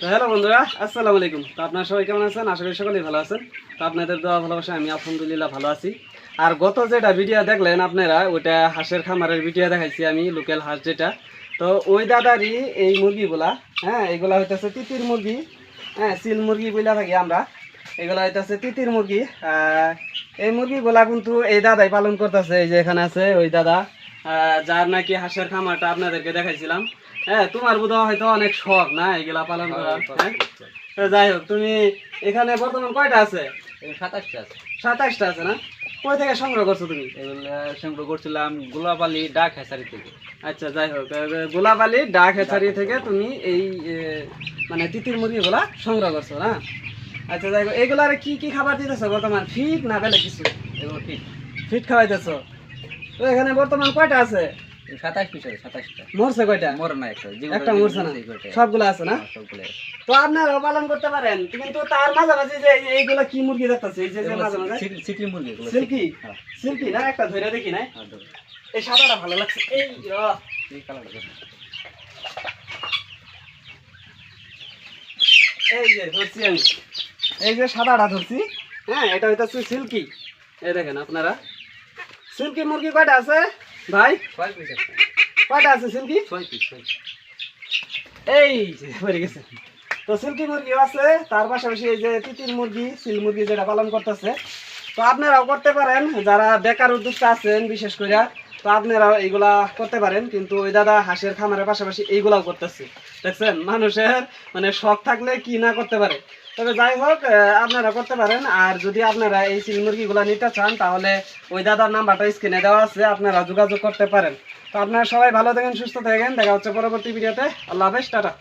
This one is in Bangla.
তো হ্যালো বন্ধুরা, আসসালামু আলাইকুম। তো আপনারা সবাই কেমন আছেন? আশা করি সকলেই ভালো আছেন। তো আপনাদের দোয়া ভালোবাসা আমি আলহামদুলিল্লাহ ভালো আছি। আর গত যেটা ভিডিও দেখলেন আপনারা ওটা হাঁসের খামারের ভিডিও দেখাইছি আমি লোকাল হাঁস যেটা। তো ওই দাদারই এই মুরগিগুলা হ্যাঁ এগুলা হইতেছে তিতির মুরগি হ্যাঁ সিল মুরগি বইলা থাকি আমরা। এগুলা হইতেছে তিতির মুরগি। এই মুরগিগুলা কিন্তু এই দাদাই পালন করতেছে, এই যে এখানে আছে ওই দাদা। যার নাকি হাঁসের খামারটা আপনাদেরকে দেখাইছিলাম। হ্যাঁ তোমার বোধ হয় হয়তো অনেক শখ না এগুলা পালন করার হ্যাঁ যাই হোক তুমি এখানে বর্তমান কয়টা আছে? সাতাশটা আছে। সাতাশটা আছে না? কই থেকে সংগ্রহ করছ তুমি? সংগ্রহ করছিলাম গোলাপালি ডাক হেসারি থেকে। আচ্ছা যাই হোক গোলাপালি ডাক হেচারি থেকে তুমি এই মানে তিতির মুরগিগুলা সংগ্রহ করছ না? আচ্ছা যাই হোক এগুলার কি কি খাবার দিতেছো বর্তমান? ফিট না বেলে কিছু? এগুলো ঠিক ফিট খাওয়াইতেছো। তো এখানে বর্তমান কয়টা আছে? সাতাশ পিস আছে সাতাশটা মরছে কয়টা? মরে না একটা একটা মরছে না? সবগুলো আছে না? সবগুলো তো আপনারাও পালন করতে পারেন। কিন্তু তার মাঝামাঝি যে এই- কি মুরগি দেখতেছে? এই যে সিল্কি মুরগি সিল্কি? হ্যাঁ। সিল্কি না? একটা ধরে দেখি না হ্যাঁ, এই সাদাটা ভালো লাগছে। এই ও, এই কালারটা এই যে ধরছি আমি। এই যে সাদাটা ধরছি। হ্যাঁ এটা হইতাছে সিল্কি। এই দেখেন আপনারা। সিল্কি মুরগি কয়টা আছে? ভাই? কয়টা আছে সিল্কি। এই যে পড়ে গেছে। তো সিল্কি মুরগিও আছে তার পাশাপাশি এই যে তিতির মুরগি সিল মুরগি যেটা পালন করতেছে। তো আপনারাও করতে পারেন যারা বেকার উদ্যোক্তা আছেন বিশেষ করে তো আপনারাও এইগুলা করতে পারেন, কিন্তু ওই দাদা হাঁসের খামারের পাশাপাশি এইগুলাও করতেছে। দেখছেন? মানুষের মানে শখ থাকলে কি না করতে পারে? তবে যাই হোক আপনারা করতে পারেন। আর যদি আপনারা এই সিল মুরগিগুলা নিতে চান, তাহলে ওই দাদার নাম্বারটা স্ক্রিনে দেওয়া আছে, আপনারা যোগাযোগ করতে পারেন। তো আপনারা সবাই ভালো থাকেন, সুস্থ থাকেন। দেখা হচ্ছে পরবর্তী ভিডিওতে। আল্লাহ হাফেজ, টাটা।